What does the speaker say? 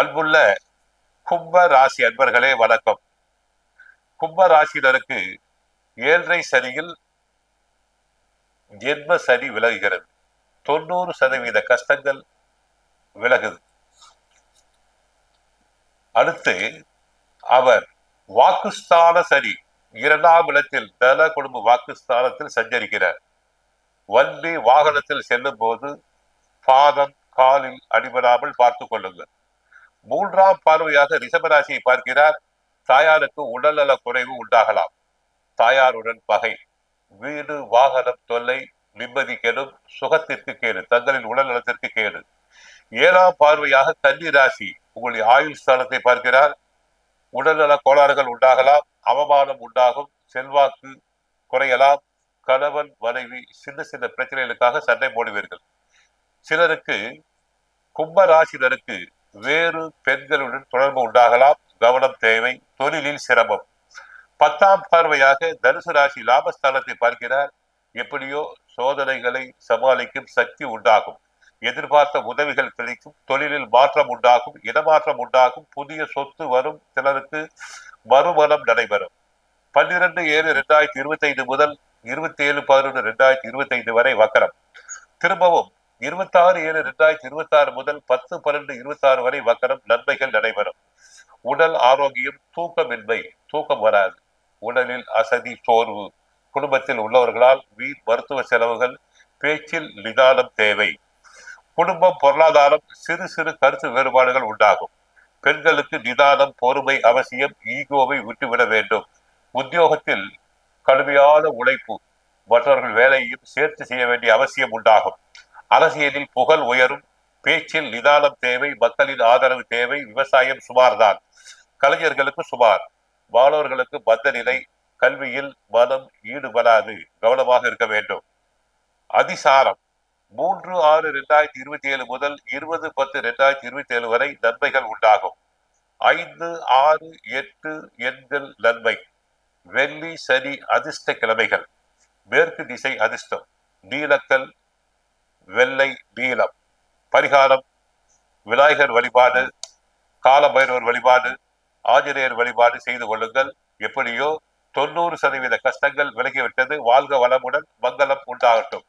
அன்புள்ள கும்ப ராசி அன்பர்களே வணக்கம். கும்ப ராசியினருக்கு ஏழரை சனியில் ஜென்ம சனி விலகுகிறது. தொண்ணூறு சதவீத கஷ்டங்கள் விலகுது. அடுத்து அவர் வாக்குஸ்தான சனி. இரண்டாம் இடத்தில் தல குடும்ப வாக்குஸ்தானத்தில் சஞ்சரிக்கிறார். வண்டி வாகனத்தில் செல்லும் போது பாதம் காலில் அடிபடாமல் பார்த்து கொள்ளுங்கள். மூன்றாம் பார்வையாக ரிஷபராசியை பார்க்கிறார். தாயாருக்கு உடல்நல குறைவு உண்டாகலாம். தாயாருடன் பகை. வீடு வாகனம் தொல்லை நிம்மதி கெடும். சுகத்திற்கு கேடு. தங்களின் உடல் நலத்திற்கு கேடு. ஏழாம் பார்வையாக கன்னி ராசி உங்களுடைய ஆயுள் ஸ்தானத்தை பார்க்கிறார். உடல்நல கோளாறுகள் உண்டாகலாம். அவமானம் உண்டாகும். செல்வாக்கு குறையலாம். கணவன் மனைவி சின்ன சின்ன பிரச்சனைகளுக்காக சண்டை போடுவீர்கள். சிலருக்கு கும்ப ராசினருக்கு வேறு பெண்களுடன் தொடர்பு உண்டாகலாம். கவனம் தேவை தொழிலில் சிரமம். பத்தாம் பார்வையாக தனுசு ராசி லாபஸ்தானத்தை பார்க்கிறார். எப்படியோ சோதனைகளை சமாளிக்கும் சக்தி உண்டாகும். எதிர்பார்த்த உதவிகள் கிடைக்கும். தொழிலில் மாற்றம் உண்டாகும். இடமாற்றம் உண்டாகும். புதிய சொத்து வரும். சிலருக்கு மறுமணம் நடைபெறும். பன்னிரண்டு ஏழு இரண்டாயிரத்தி இருபத்தி ஐந்து முதல் இருபத்தி ஏழு பதினொன்று இரண்டாயிரத்தி இருபத்தி ஐந்து வரை வக்கரம். திரும்பவும் இருபத்தி ஆறு ஏழு இரண்டாயிரத்தி இருபத்தி ஆறு முதல் பத்து பன்னெண்டு இருபத்தி ஆறு வரை வக்கரம் நன்மைகள் நடைபெறும். உடல் ஆரோக்கியம் தூக்கமின்மை தூக்கம் வராது. உடலில் அசதி சோர்வு. குடும்பத்தில் உள்ளவர்களால் வீண் மருத்துவ செலவுகள் பேச்சில் நிதானம் தேவை. குடும்பம் பொருளாதாரம் சிறு சிறு கருத்து வேறுபாடுகள் உண்டாகும். பெண்களுக்கு நிதானம் பொறுமை அவசியம் ஈகோவை விட்டுவிட வேண்டும். உத்தியோகத்தில் கடுமையான உழைப்பு. மற்றவர்கள் வேலையையும் சேர்த்து செய்ய வேண்டிய அவசியம் உண்டாகும். அரசியலில் புகழ் உயரும் பேச்சில் நிதானம் தேவை மக்களின் ஆதரவு தேவை விவசாயம் சுமார்தான். கலைஞர்களுக்கு சுமார் மாணவர்களுக்கு பந்த நிலை கல்வியில் மனம் ஈடுபடாது கவனமாக இருக்க வேண்டும். அதிசாரம் மூன்று ஆறு இரண்டாயிரத்தி இருபத்தி ஏழு முதல் இருபது பத்து இரண்டாயிரத்தி இருபத்தி ஏழு வரை நன்மைகள் உண்டாகும். ஐந்து ஆறு எட்டு எண்கள் நன்மை. வெள்ளி சனி அதிர்ஷ்ட கிழமைகள். மேற்கு திசை அதிர்ஷ்டம் நீலக்கல் வெள்ளை நீலம். பரிகாரம் விநாயகர் வழிபாடு காலபைரவர் வழிபாடு ஆஞ்சநேயர் வழிபாடு செய்து கொள்ளுங்கள். எப்படியோ தொண்ணூறு சதவீத கஷ்டங்கள் விலகிவிட்டது. வாழ்க வளமுடன் மங்களம் உண்டாகட்டும்.